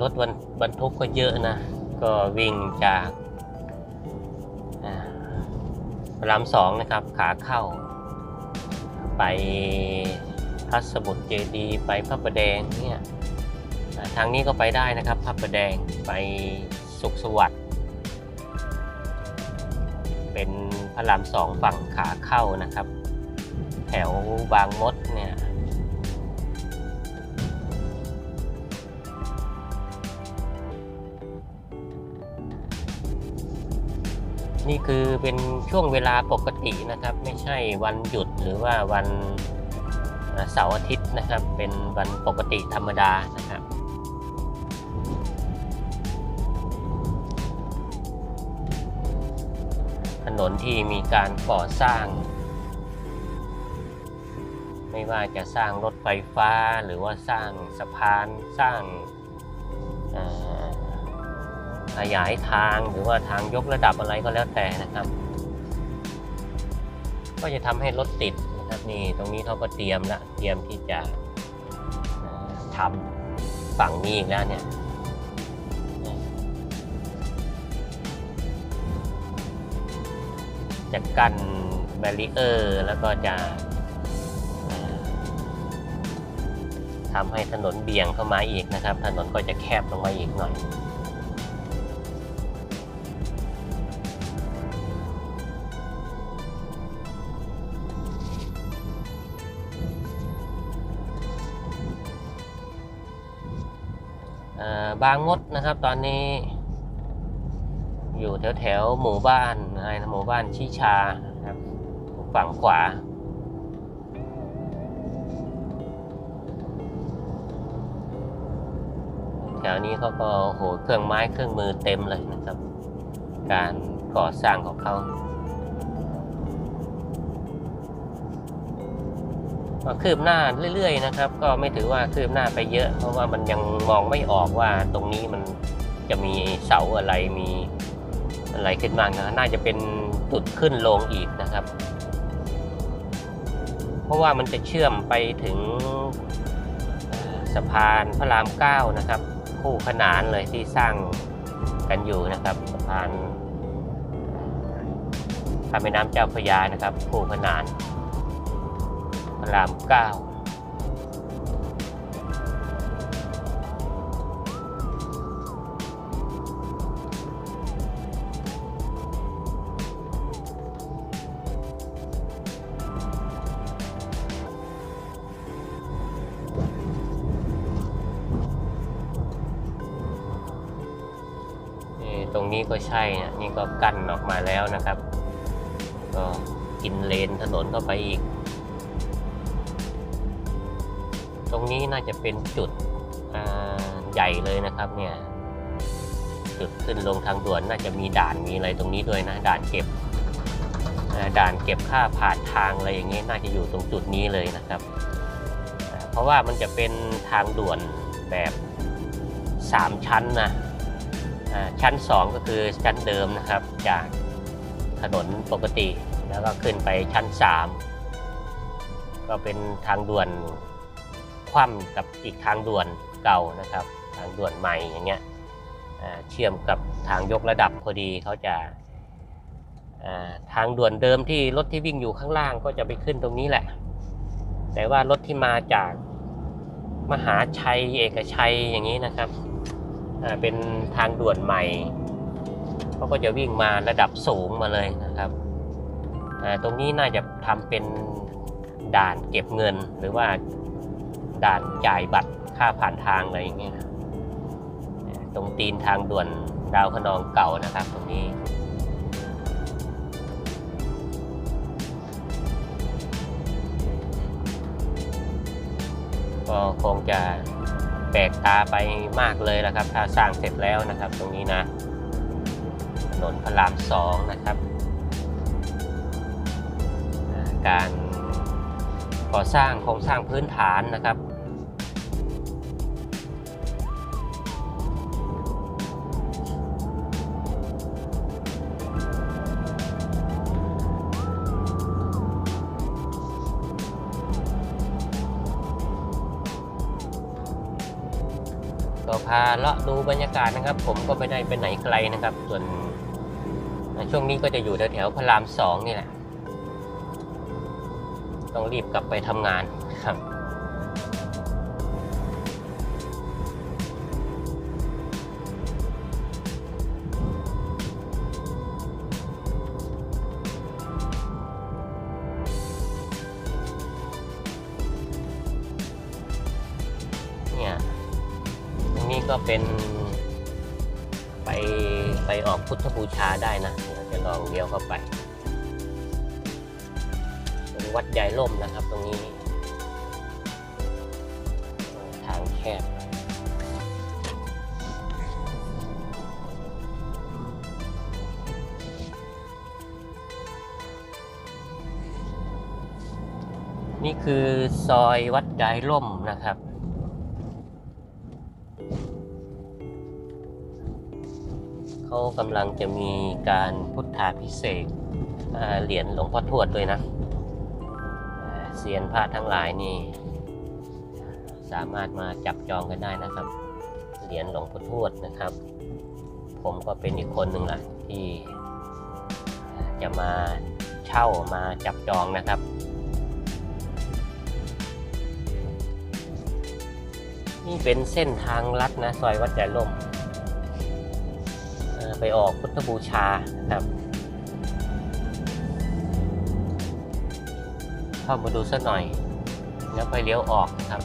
รถบรรบรรทุกก็เยอะนะ ก็วิ่งจากพระรามสองนะครับขาเข้า ไปพัสมุทรเจดีไปพระประแดงเนี่ยทางนี้ก็ไปได้นะครับพระประแดงไปสุขสวัสดิ์เป็นพระรามสองฝั่งขาเข้านะครับ แถวบางมด นี่คือเป็นช่วงเวลาปกตินะครับ ไม่ใช่วันหยุดหรือว่าวันเสาร์อาทิตย์นะครับ เป็นวันปกติธรรมดานะครับถนนที่มีการก่อสร้าง ไม่ว่าจะสร้างรถไฟฟ้าหรือว่าสร้างสะพานสร้างอ่อ ขยายทางหรือว่าทางยกระดับอะไรก็แล้วแต่นะครับ ก็จะทำให้รถติดนะครับนี่ตรงนี้เขาก็เตรียมละเตรียมที่จะทำฝั่งนี้อีกแล้วเนี่ยจะกั้นแบรีเออร์แล้วก็จะทำให้ถนนเบี่ยงเข้ามาอีกนะครับ ถนนก็จะแคบลงมาอีกหน่อย บางมดนะครับ ตอนนี้ อยู่แถวแถวหมู่บ้านอะไรนะหมู่บ้านชิชาครับฝั่งขวา แถวนี้เขาก็โหเครื่องไม้เครื่องมือเต็มเลยนะครับ การก่อสร้างของเขา ก็คืบหน้าเรื่อยๆนะครับ ก็ไม่ถือว่าคืบหน้าไปเยอะ เพราะว่ามันยังมองไม่ออกว่าตรงนี้มันจะมีเสาอะไรมีอะไรขึ้นบ้านะน่าจะเป็นจุดขึ้นลงอีกนะครับ เพราะว่ามันจะเชื่อมไปถึงสะพานพระรามเก้านะครับ คู่ขนานเลยที่สร้างกันอยู่นะครับสะพานข้ามแม่น้ำเจ้าพระยานะครับ คู่ขนาน รามเก้าตรงนี้ก็ใช่นะนี่ก็กั้นออกมาแล้วนะครับ ก็กินเลนถนนเข้าไปอีก ตรงนี้น่าจะเป็นจุดใหญ่เลยนะครับเนี่ยจุดขึ้นลงทางด่วนน่าจะมีด่านมีอะไรตรงนี้ด้วยนะด่านเก็บด่านเก็บค่าผ่านทางอะไรอย่างเงี้ยน่าจะอยู่ตรงจุดนี้เลยนะครับ เพราะว่ามันจะเป็นทางด่วนแบบ 3 ชั้นนะชั้น 2 ก็คือชั้นเดิมนะครับจากถนนปกติแล้วก็ขึ้นไปชั้น 3 ก็เป็นทางด่วน คว่ำกับอีกทางด่วนเก่านะครับ ทางด่วนใหม่อย่างเงี้ยเชื่อมกับทางยกระดับพอดีเขาจะทางด่วนเดิมที่รถที่วิ่งอยู่ข้างล่างก็จะไปขึ้นตรงนี้แหละ แต่ว่ารถที่มาจากมหาชัยเอกชัยอย่างนี้นะครับเป็นทางด่วนใหม่เขาก็จะวิ่งมาระดับสูงมาเลยนะครับตรงนี้น่าจะทำเป็นด่านเก็บเงินหรือว่า ด่านจ่ายบัตรค่าผ่านทางอะไรอย่างเงี้ยตรงตีนทางด่วนดาวคะนองเก่านะครับ ตรงนี้ ก็คงจะแปลกตาไปมากเลยนะครับ ถ้าสร้างเสร็จแล้วนะครับ ตรงนี้นะถนนพระรามสองนะครับ การก่อสร้างโครงสร้างพื้นฐานนะครับาะดูบรรยากาศนะครับ ผมก็ไม่ได้ไปไหนไกลนะครับ ส่วนช่วงนี้ก็จะอยู่แถวพระรามสองนี่แหละ ต้องรีบกลับไปทำงานครับ แคบนี่คือซอยวัดยายล่มนะครับ เขากำลังจะมีการพุทธาพิเศษเหรียญหลวงพ่อทวดด้วยนะเซียนพระทั้งหลายนี่ สามารถมาจับจองกันได้นะครับ เหรียญหลวงพ่อทวดนะครับ ผมก็เป็นอีกคนหนึ่งแหละที่จะมาเช่ามาจับจองนะครับนี่เป็นเส้นทางลัดนะซอยวัดใจล่ม ไปออกพุทธบูชาครับเข้ามาดูสักหน่อย แล้วไปเลี้ยวออกนะครับ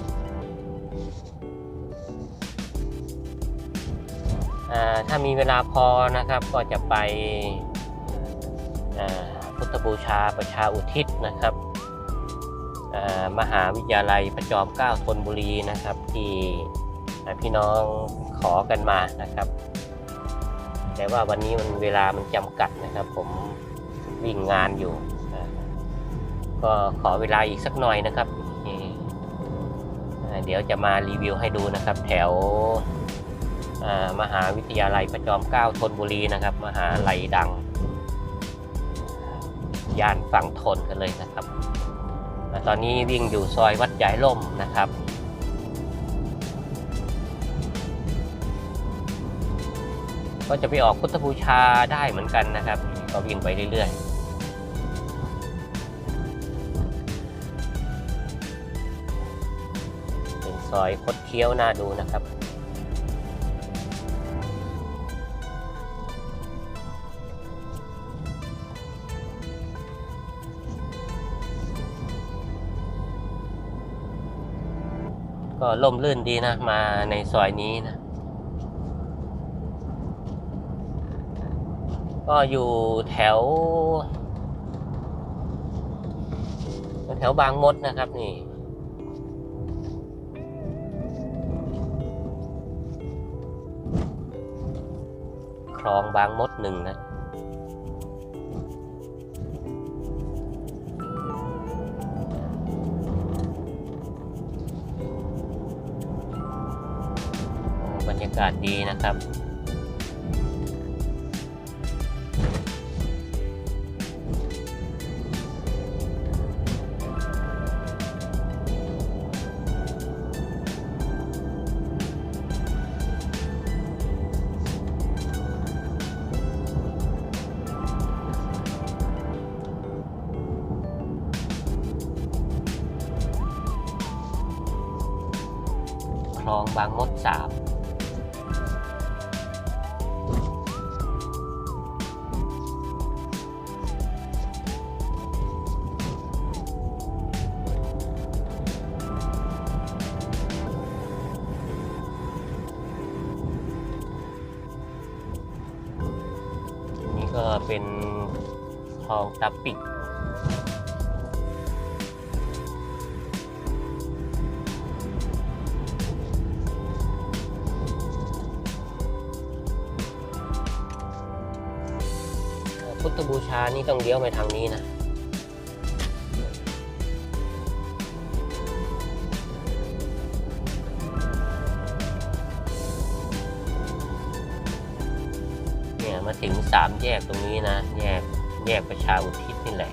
ถ้ามีเวลาพอนะครับก็จะไปพุทธบูชาประชาอุทิศนะครับมหาวิทยาลัยประจอมเกล้าธนบุรีนะครับ ที่พี่น้องขอกันมานะครับ แต่ว่าวันนี้มันเวลามันจำกัดนะครับ ผมวิ่งงานอยู่ ก็ขอเวลาอีกสักหน่อยนะครับ เดี๋ยวจะมารีวิวให้ดูนะครับ แถว มหาวิทยาลัยประจอมเกล้าธนบุรีนะครับ มหาลัยดัง ย่านฝั่งทนกันเลยนะครับ ตอนนี้วิ่งอยู่ซอยวัดใหญ่ล่มนะครับก็จะไปออกพุทธบูชาได้เหมือนกันนะครับ ก็วิ่งไปเรื่อยๆ เป็นซอยคดเคี้ยวน่าดูนะครับ ก็ล่มลื่นดีนะ มาในซอยนี้นะ ก็อยู่แถว แถวบางมดนะครับนี่คลองบางมดหนึ่งนะากาศดีนะครับ เป็นคลองตาปิกพุทธบูชานี่ต้องเลี้ยวไปทางนี้นะ มาถึงสามแยกตรงนี้นะ แยกแยกประชาอุทิศนี่แหละ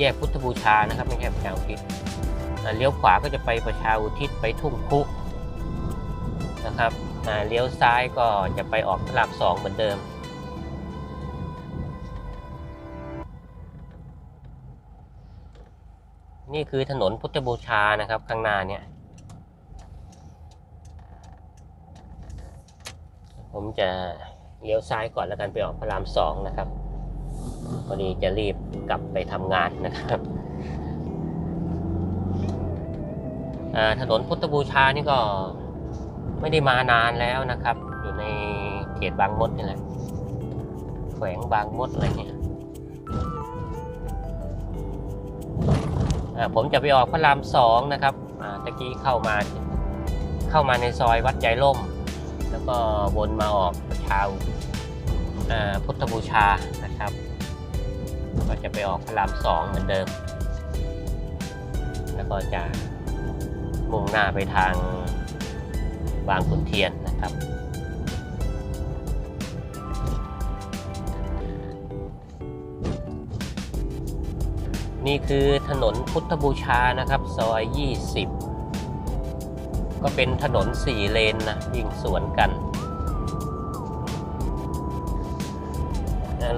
แยกพุทธบูชานะครับ ไม่ใช่ประชาอุทิศเลี้ยวขวาก็จะไปประชาอุทิศไปทุ่งคุนะครับเลี้ยวซ้ายก็จะไปออกพระรามสองเหมือนเดิม นี่คือถนนพุทธบูชานะครับข้างหน้าเนี่ย ผมจะ เลี้ยวซ้ายก่อนแล้วกันไปออกพระรามสองนะครับพอดีจะรีบกลับไปทำงานนะครับถนนพุทธบูชานี่ก็ไม่ได้มานานแล้วนะครับ อยู่ในเขตบางมดนี่แหละแขวงบางมดอะไรเนี่ยผมจะไปออกพระรามสองนะครับตะกี้เข้ามาเข้ามาในซอยวัดใจล่ม แล้วก็วนมาออกชาอ่าพุทธบูชานะครับ ก็จะไปออกพระรามสองเหมือนเดิม แล้วก็จะมุ่งหน้าไปทางบางขุนเทียนนะครับนี่คือถนนพุทธบูชานะครับ ซอย 20 ก็เป็นถนนสี่เลนนะวิ่งสวนกัน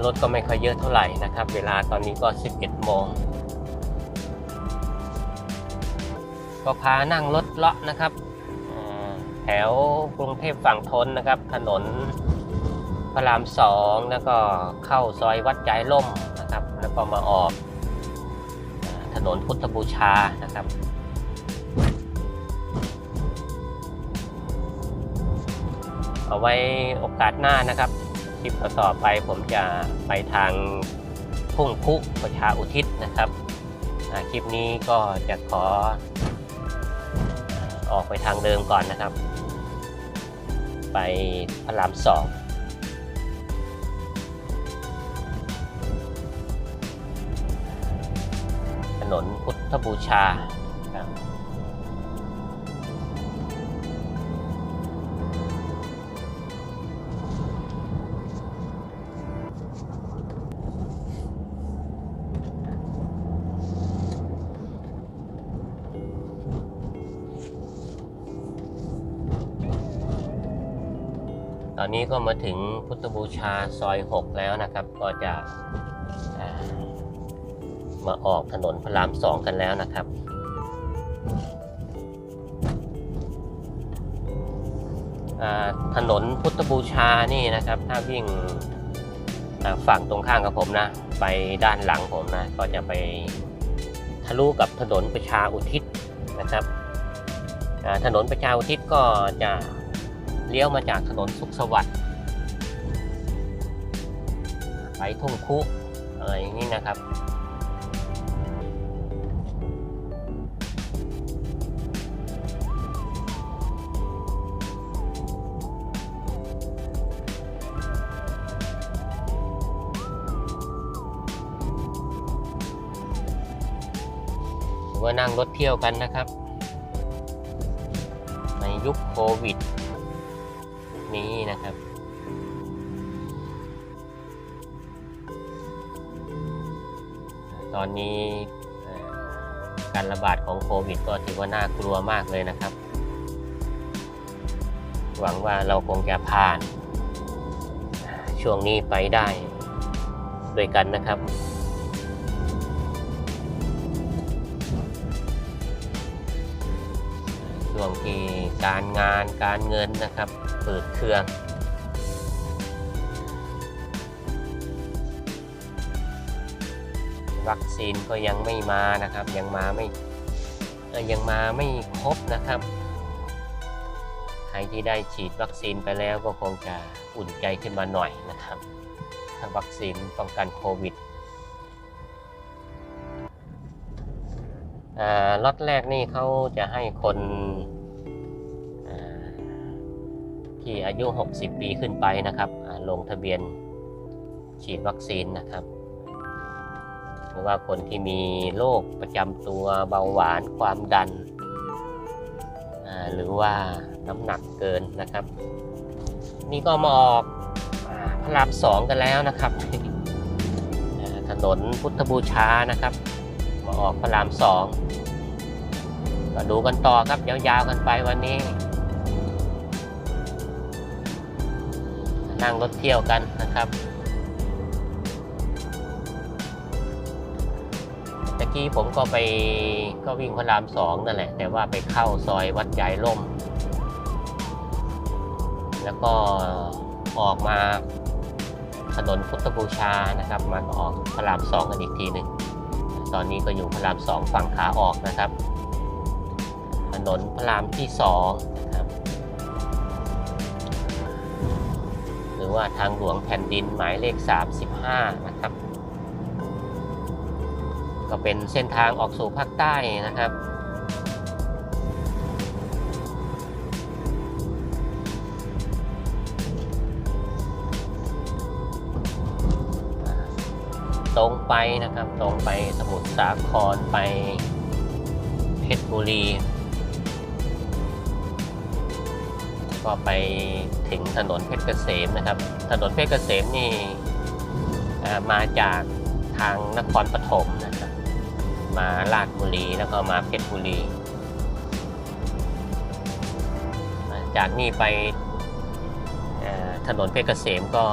รถก็ไม่ค่อยเยอะเท่าไหร่นะครับ เวลาตอนนี้ก็ 11โมงก็พานั่งรถเลาะนะครับแถวกรุงเทพฝั่งทนนะครับ ถนนพระรามสองแล้วก็เข้าซอยวัดใจล่มนะครับ แล้วก็มาออกถนนพุทธบูชานะครับ เอาไว้โอกาสหน้านะครับคลิปต่อไปผมจะไปทางทุ่งคุประชาอุทิศนะครับคลิปนี้ก็จะขอออกไปทางเดิมก่อนนะครับ ไปพระรามสองถนนพุทธบูชา อนนี้ก็มาถึงพุทธบูชาซอย 6 แล้วนะครับ ก็จะามาออกถนนพระรามสองกันแล้วนะครับ ถนนพุทธบูชานี่นะครับ ถ้าวิ่งฝั่งตรงข้างกับผมนะ ไปด้านหลังผมนะ ก็จะไปทะลุกับถนนประชาอุทิศนะครับ ถนนประชาอุทิศก็จะ เลี้ยวมาจากถนนสุขสวัสดิ์ไปทุ่งคุอะไรอย่างนี้นะครับ ว่านั่งรถเที่ยวกันนะครับ ในยุคโควิด นี้นะครับตอนนี้การระบาดของโควิดก็ถือว่าน่ากลัวมากเลยนะครับ หวังว่าเราคงจะผ่าน ช่วงนี้ไปได้ด้วยกันนะครับ ช่วงที่การงานการเงินนะครับ เปิดเครื่อง วัคซีนก็ยังไม่มานะครับ ยังมาไม่ยังมาไม่ครบนะครับ ใครที่ได้ฉีดวัคซีนไปแล้วก็คงจะอุ่นใจขึ้นมาหน่อยนะครับถ้าวัคซีนป้องกันโควิดอ่าล็อตแรกนี่เขาจะให้คน ที่อายุ 60 ปีขึ้นไปนะครับลงทะเบียนฉีดวัคซีนนะครับหรือว่าคนที่มีโรคประจำตัวเบาหวานความดัน หรือว่าน้ำหนักเกินนะครับ นี่ก็มาออกพระรามสองกันแล้วนะครับถนนพุทธบูชานะครับ มาออกพระรามสองก็ดูกันต่อครับยาวๆกันไปวันนี้ นั่งรถเที่ยวกันนะครับตะกี้ผมก็ไปก็วิ่งพระรามสองนั่นแหละ แต่ว่าไปเข้าซอยวัดใหญ่ล่ม แล้วก็ออกมาถนนพุทธบูชานะครับมาออกพระรามสองกันอีกทีหนึ่งตอนนี้ก็อยู่พระรามสองฝั่งขาออกนะครับ ถนนพระรามที่สอง รือว่าทางหลวงแผ่นดินหมายเลข 35 นะครับ ก็เป็นเส้นทางออกสู่ภาคใต้นะครับตรงไปนะครับตรงไปสมุทรสาครไปเพชรบุรี ก็ไปถึงถนนเพชรเกษมนะครับ ถนนเพชรเกษมนี่มาจากทางนครปฐมนะครับ มาลาดบุรีแล้วก็มาเพชรบุรี จากนี่ไปถนนเพชรเกษมก็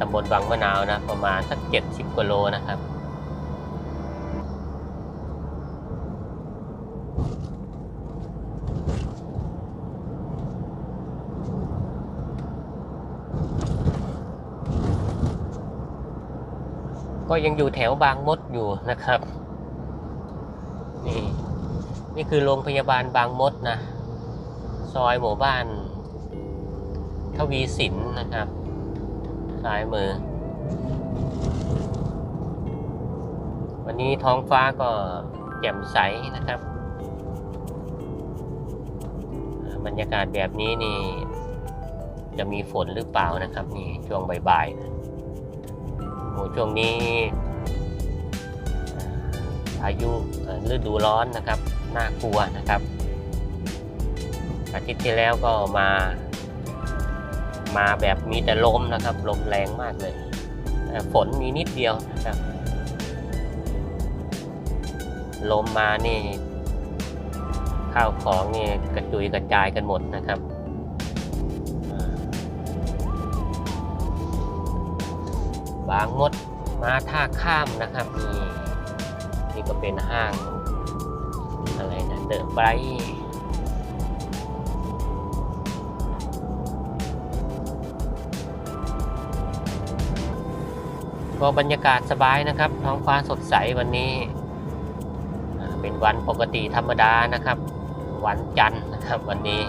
ตำบลบางมะนาวนะประมาณสักเจ็ดสิบกิโลนะครับ ก็ยังอยู่แถวบางมดอยู่นะครับ นี่นี่คือโรงพยาบาลบางมดนะ ซอยหมู่บ้าน ทวีสินนะครับซ้ายมือ วันนี้ท้องฟ้าก็แจ่มใสนะครับ บรรยากาศแบบนี้นี่ จะมีฝนหรือเปล่านะครับ นี่ช่วงบ่ายๆนะ โอ้ช่วงนี้พายุฤดูร้อนนะครับ น่ากลัวนะครับ อาทิตย์ที่แล้วก็มา มาแบบมีแต่ลมนะครับ ลมแรงมากเลย ฝนมีนิดเดียวนะครับ ลมมานี่ ข้าวของนี่กระจุยกระจายกันหมดนะครับางมดมาท่าข้ามนะครับนี่นี่ก็เป็นห้างอะไรนะเดอะไบรท์ก็บรรยากาศสบายนะครับ ท้องฟ้าสดใสวันนี้ เป็นวันปกติธรรมดานะครับ วันจันทร์นะครับวันนี้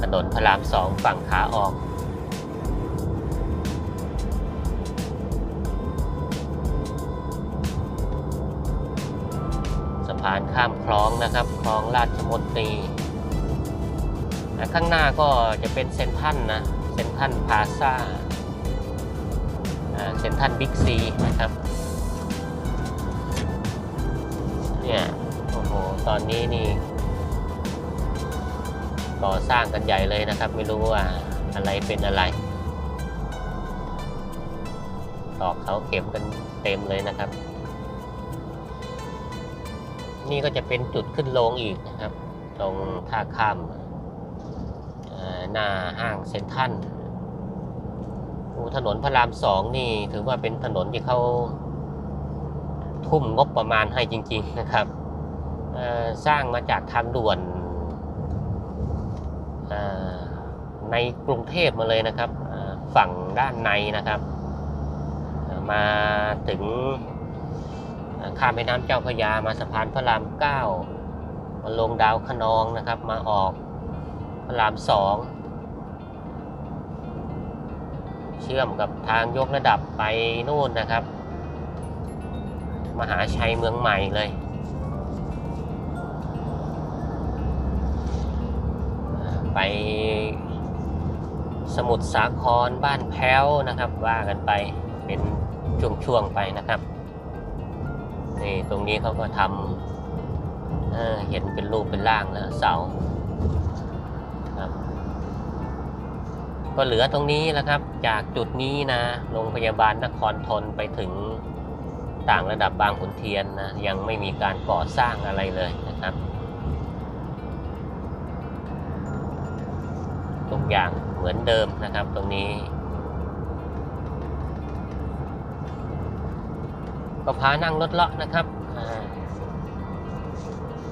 ถนนพระรามสองฝั่งขาออก ข้ามคลองนะครับคลองราชมนตรีข้างหน้าก็จะเป็นเซนทันนะเซนทันพาซ่าเซนทันบิ๊กซีนะครับเนี่ยโอ้โหตอนนี้นี่ก่อสร้างกันใหญ่เลยนะครับ ไม่รู้ว่าอะไรเป็นอะไรตอกเขาเข็มกันเต็มเลยนะครับ นี่ก็จะเป็นจุดขึ้นลงอีกนะครับ ตรงท่าข้ามหน้าห้างเซ็นทรันถนนพระรามสองนี่ถือว่าเป็นถนนที่เขาทุ่มงบประมาณให้จริง ๆนะครับสร้างมาจากทางด่วนในกรุงเทพมาเลยนะครับ ฝั่งด้านในนะครับ มาถึง ข้ามแม่น้ำเจ้าพระยามาสะพานพระรามเก้ามาลงดาวคะนองนะครับ มาออกพระรามสองเชื่อมกับทางยกระดับไปนู่นนะครับ มหาชัยเมืองใหม่เลยไปสมุทรสาครบ้านแพ้วนะครับ ว่ากันไปเป็นช่วงๆไปนะครับ นี่ตรงนี้เขาก็ทำเเห็นเป็นรูปเป็นร่างแล้วเสาครับ ก็เหลือตรงนี้แหล้วครับ จากจุดนี้นะโรงพยาบาลนครทนไปถึงต่างระดับบางขุนเทียนนะยังไม่มีการก่อสร้างอะไรเลยนะครับ ทุกอย่างเหมือนเดิมนะครับตรงนี้ ก็พานั่งรถเลาะนะครับ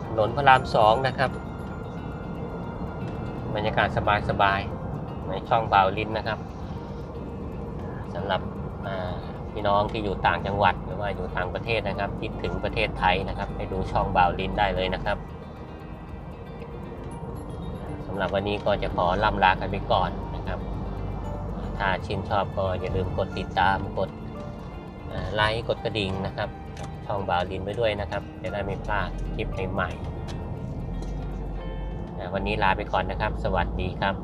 ถนนพระรามสองนะครับ บรรยากาศสบายๆ ในช่องบาวลินนะครับสำหรับพี่น้องที่อยู่ต่างจังหวัดหรือว่าอยู่ต่างประเทศนะครับคิดถึงประเทศไทยนะครับไปดูช่องบาวลินได้เลยนะครับสำหรับวันนี้ก็จะขอล่ำลากันไปก่อนนะครับ ถ้าชื่นชอบก็อย่าลืมกดติดตามกด ไลค์กดกระดิ่งนะครับช่องบาวลินไว้ด้วยนะครับ จะได้ไม่พลาดคลิปใหม่ๆวันนี้ลาไปก่อนนะครับ สวัสดีครับ